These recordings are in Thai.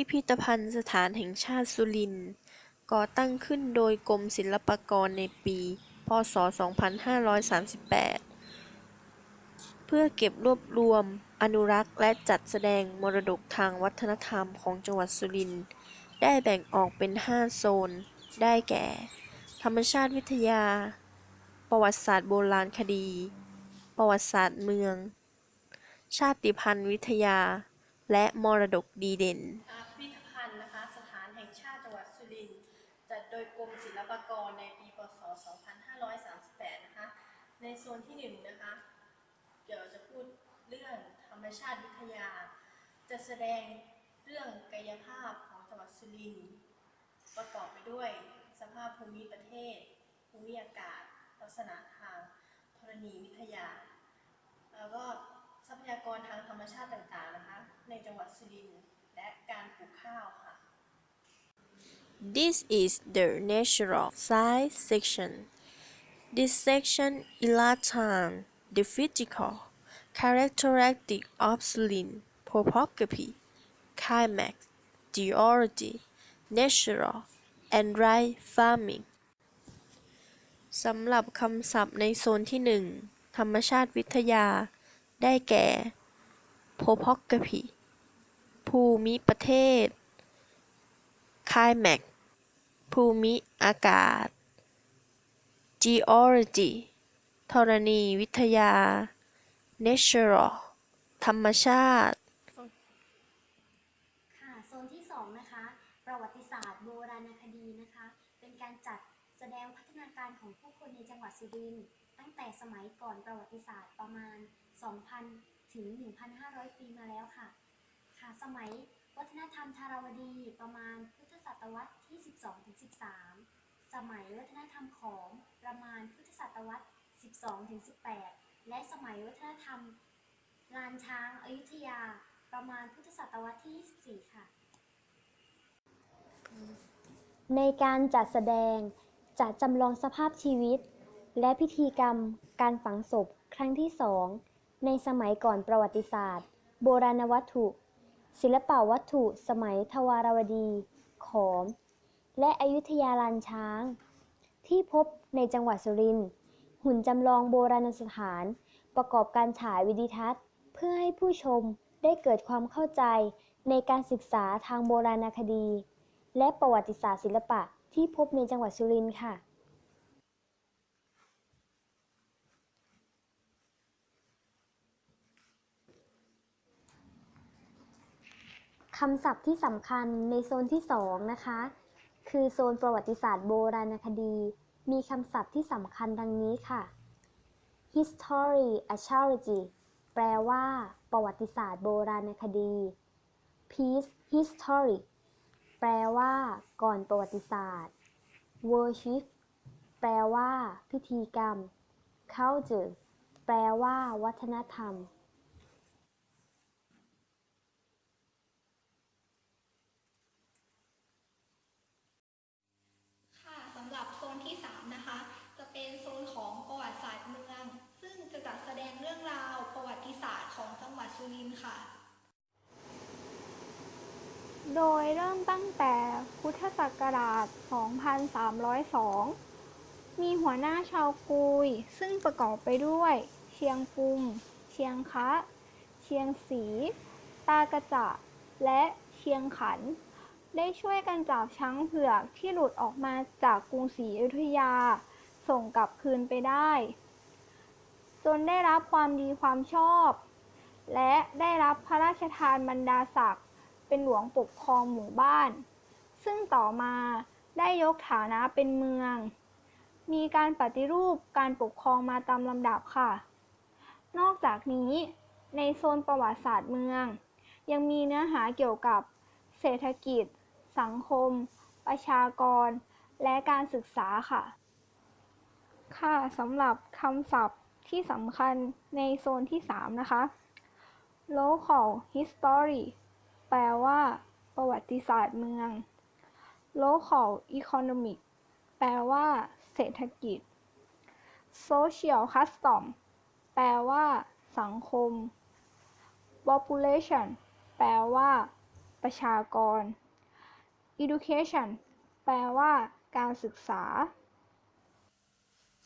พิพิธภัณฑ์สถานแห่งชาติสุรินทร์ ก่อตั้งขึ้นโดยกรมศิลปากรในปี พ.ศ.2538 เพื่อเก็บรวบรวม อนุรักษ์ และจัดแสดงมรดกทางวัฒนธรรมของจังหวัดสุรินทร์ ได้แบ่งออกเป็น 5 โซน ได้แก่ ธรรมชาติวิทยา ประวัติศาสตร์โบราณคดี ประวัติศาสตร์เมือง ชาติพันธุ์วิทยาและมรดกดีเด่น ศิลปากรในปีพศ 2538 นะคะ ในโซนที่หนึ่งนะคะ เดี๋ยวจะพูดเรื่องธรรมชาติวิทยา จะแสดงเรื่องกายภาพของจังหวัดสุรินทร์ประกอบไปด้วยสภาพภูมิประเทศ ภูมิอากาศ ลักษณะทางธรณีวิทยา แล้วก็ทรัพยากรทางธรรมชาติต่างๆนะคะ ในจังหวัดสุรินทร์และการปลูกข้าวค่ะ This is the natural science section. This section illustrates the physical characteristic of Surin topography, climate, geology, natural, and rice farming. สำหรับคำศัพท์ในโซนที่หนึ่งธรรมชาติวิทยา ได้แก่ topography ภูมิประเทศ climate ภูมิอากาศ geology ธรณีวิทยา natural ธรรมชาติ ค่ะ โซนที่ 2 นะคะ ประวัติศาสตร์โบราณคดีนะคะ เป็นการจัดแสดงพัฒนาการของผู้คนในจังหวัดสุรินทร์ตั้งแต่สมัยก่อนประวัติศาสตร์ประมาณ 2,000 ถึง 1,500 ปีมาแล้วค่ะ ค่ะ สมัย วัฒนธรรมธารวดีประมาณพุทธศตวรรษที่ 12ถึง13 สมัยวัฒนธรรมขอมประมาณพุทธศตวรรษ 12ถึง18 และสมัยวัฒนธรรมลานช้างอายุธยาประมาณพุทธศตวรรษที่ 24 ค่ะ ในการจัดแสดงจะจำลองสภาพชีวิต และพิธีกรรมการฝังศพครั้งที่สองในสมัยก่อนประวัติศาสตร์ โบราณวัตถุ ศิลปวัตถุสมัยทวารวดี ขอม และอยุธยาลานช้าง ที่พบในจังหวัดสุรินทร์หุ่นจำลองโบราณสถาน ประกอบการฉายวิดีทัศน์ เพื่อให้ผู้ชมได้เกิดความเข้าใจในการศึกษาทางโบราณคดี และประวัติศาสตร์ศิลปะที่พบในจังหวัดสุรินทร์ค่ะ คำศัพท์ที่สำคัญในโซนที่ 2 นะคะ คือโซนประวัติศาสตร์โบราณคดี มีคำศัพท์ที่สำคัญดังนี้ค่ะ history archaeology แปลว่า ประวัติศาสตร์โบราณคดี peace history แปลว่า ก่อนประวัติศาสตร์ worship แปลว่า พิธีกรรม culture แปลว่า วัฒนธรรม ค่ะสำหรับโซนที่ 3 นะคะ จะเป็นโซนของประวัติศาสตร์เมือง ซึ่งจะจัดแสดงเรื่องราวประวัติศาสตร์ของจังหวัดสุ รินทร์ค่ะ โดยเริ่มตั้งแต่พุทธศักราช 2302 มีหัวหน้าชาวกุย ซึ่งประกอบไปด้วย เชียงปุม เชียงคะ เชียงสี ตากระจะและเชียงขัน ได้ช่วยกันจับช้างเผือกที่หลุดออกมาจากกรุงศรีอยุธยา ส่งกลับคืนไปได้ จนได้รับความดีความชอบ และได้รับพระราชทานบรรดาศักดิ์เป็นหลวงปกครองหมู่บ้าน ซึ่งต่อมาได้ยกฐานะเป็นเมือง มีการปฏิรูปการปกครองมาตามลำดับค่ะ นอกจากนี้ในโซนประวัติศาสตร์เมือง ยังมีเนื้อหาเกี่ยวกับเศรษฐกิจ สังคม ประชากร และการศึกษาค่ะ ค่ะสำหรับคำศัพท์ที่สำคัญในโซนที่ 3 นะคะ local history แปลว่า ประวัติศาสตร์เมือง local economic แปลว่า เศรษฐกิจ social custom แปลว่า สังคม population แปลว่า ประชากร education แปลว่า การศึกษา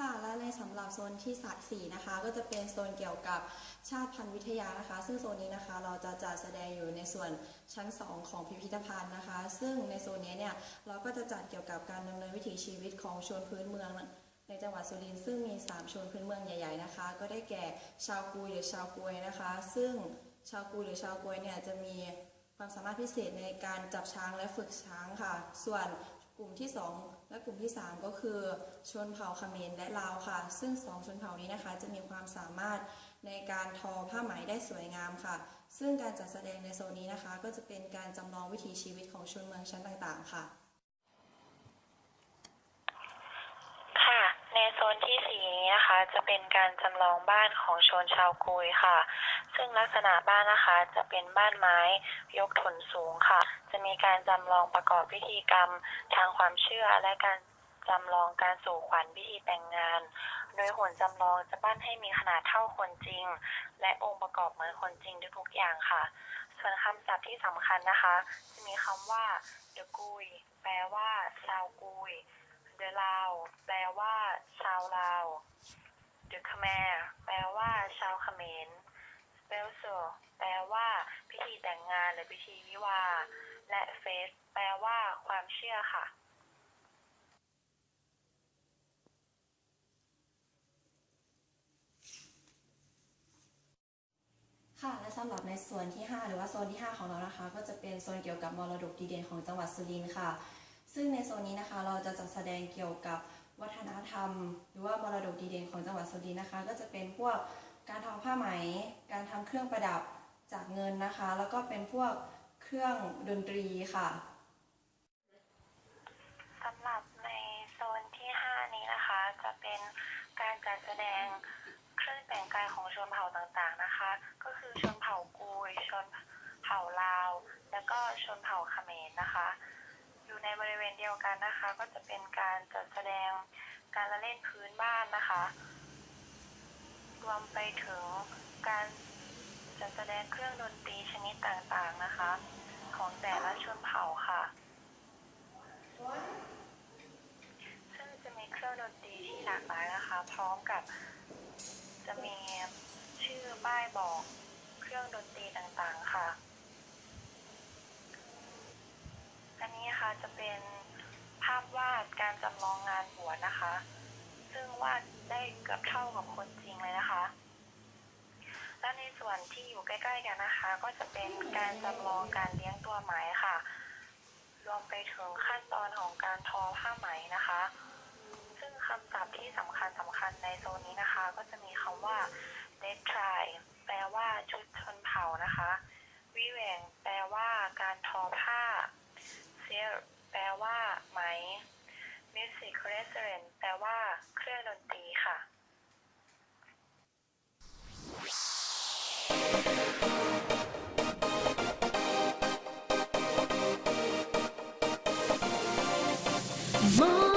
ค่ะและในสำหรับโซนที่สัตสี่นะคะ ก็จะเป็นโซนเกี่ยวกับชาติพันธุ์วิทยานะคะ ซึ่งโซนนี้นะคะเราจะจัดแสดงอยู่ในส่วนชั้น 2 ของพิพิธภัณฑ์นะคะ ซึ่งในโซนนี้เนี่ยเราก็จะจัดเกี่ยวกับการดำเนินวิถีชีวิตของชนพื้นเมืองในจังหวัดสุรินทร์ซึ่งมี 3 ชนพื้นเมืองใหญ่ ๆนะคะ ก็ได้แก่ชาวกุยหรือชาวกวยนะคะ ซึ่งชาวกุยหรือชาวกวยเนี่ยจะมีความสามารถพิเศษในการจับช้างและฝึกช้างค่ะ ส่วนกลุ่มที่ 2 และกลุ่มที่ 3 ก็คือชนเผ่าเขมรและลาวค่ะ ซึ่ง 2 ชนเผ่านี้นะคะ จะมีความสามารถในการทอผ้าไหมได้สวยงามค่ะ ซึ่งการจัดแสดงในโซนนี้นะคะ ก็จะเป็นการจำลองวิถีชีวิตของชนเมืองชั้นต่างๆ ค่ะค่ะ ในโซนที่สี่นี้นะคะ จะเป็นการจำลองบ้านของชนชาวกุยค่ะ ซึ่งลักษณะบ้านนะคะจะเป็นบ้านไม้ยกถนสูงค่ะ จะมีการจำลองประกอบพิธีกรรมทางความเชื่อและการจำลองการสู่ขวัญพิธีแต่งงาน โดยหุ่นจำลองจะปั้นให้มีขนาดเท่าคนจริง และองค์ประกอบเหมือนคนจริงทุกๆอย่างค่ะ ส่วนคำศัพท์ที่สำคัญนะคะ จะมีคำว่า the กุยแปลว่าชาวกุย the ลาวแปลว่าชาวลาว the Khmer แปลว่า ชาวเขมร spelso แปลว่า พิธีแต่งงานหรือพิธีวิวาและ faith แปลว่า ความเชื่อค่ะ ค่ะและสำหรับในส่วนที่ 5 หรือว่าโซนที่ 5 ของเรานะคะ ก็จะเป็นโซนเกี่ยวกับมรดกดีเด่นของจังหวัดสุรินทร์ค่ะ ซึ่งในโซนนี้นะคะเราจะจัดแสดงเกี่ยวกับ วัฒนธรรม หรือว่ามรดกดีเด่นของจังหวัดสุรินทร์นะคะ ก็จะเป็นพวกการทอผ้าไหม การทำเครื่องประดับจากเงินนะคะ แล้วก็เป็นพวกเครื่องดนตรีค่ะสำหรับในโซนที่ 5 นี้นะคะ จะเป็นการจัดแสดงเครื่องแต่งกายของชนเผ่าต่างๆนะคะ ก็คือชนเผ่ากุยชนเผ่าลาว แล้วก็ชนเผ่าเขมรนะคะ อยู่ในบริเวณเดียวกันนะคะ ก็จะเป็นการจัดแสดงการละเล่นพื้นบ้านนะคะ รวมไปถึงการจัดแสดงเครื่องดนตรีชนิดต่างๆนะคะ ของแต่ละชนเผ่าค่ะ ซึ่งจะมีเครื่องดนตรีที่หลากหลายนะคะ พร้อมกับจะมีชื่อป้ายบอกเครื่องดนตรีต่างๆค่ะ อันนี้นะคะจะเป็นภาพวาดการจำลองงานบวชนะคะ ซึ่งวาดได้เกือบเท่ากับคนจริงเลยนะคะ และในส่วนที่อยู่ใกล้ๆกันนะคะ ก็จะเป็นการจำลองการเลี้ยงตัวไหมค่ะ รวมไปถึงขั้นตอนของการทอผ้าไหมนะคะ ซึ่งคำศัพท์ที่สำคัญสำคัญในโซนนี้นะคะ ก็จะมีคำว่า dead try แปลว่าชุดชนเผ่านะคะ วิแหวงแปลว่าการทอผ้า music แปลว่าไหม music restaurant แปลว่าเครื่องดนตรีค่ะมอง